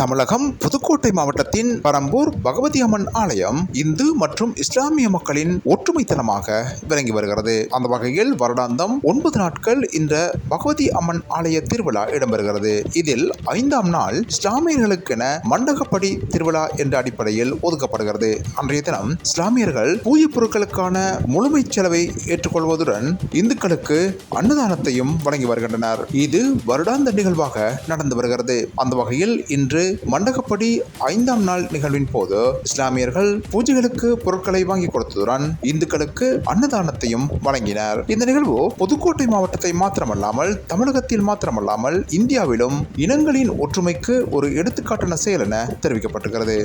தமிழகம் புதுக்கோட்டை மாவட்டத்தின் பரம்பூர் பகவதி அம்மன் ஆலயம் இந்து மற்றும் இஸ்லாமிய மக்களின் ஒற்றுமை தலமாக விளங்கி வருகிறது. அந்த வகையில் வருடாந்தம் ஒன்பது நாட்கள் இந்த பகவதி அம்மன் ஆலய திருவிழா இடம்பெறுகிறது. இதில் ஐந்தாம் நாள் இஸ்லாமியர்களுக்கென மண்டகப்படி திருவிழா என்ற அடிப்படையில் ஒதுக்கப்படுகிறது. அன்றைய தினம் இஸ்லாமியர்கள் பூஜை பொருட்களுக்கான முழுமை செலவை ஏற்றுக்கொள்வதுடன் இந்துக்களுக்கு அன்னதானத்தையும் வழங்கி வருகின்றனர். இது வருடாந்த நிகழ்வாக நடந்து வருகிறது. அந்த வகையில் இன்று மண்டகப்படி ஐந்தாம் நாள் நிகழ்வின் போது இஸ்லாமியர்கள் பூஜைகளுக்கு பொருட்களை வாங்கி கொடுத்ததுடன் இந்துக்களுக்கு அன்னதானத்தையும் வழங்கினர். இந்த நிகழ்வு புதுக்கோட்டை மாவட்டத்தை மாத்திரமல்லாமல் தமிழகத்தில் மாத்திரமல்லாமல் இந்தியாவிலும் இனங்களின் ஒற்றுமைக்கு ஒரு எடுத்துக்காட்டான செயல் என தெரிவிக்கப்பட்டுகிறது.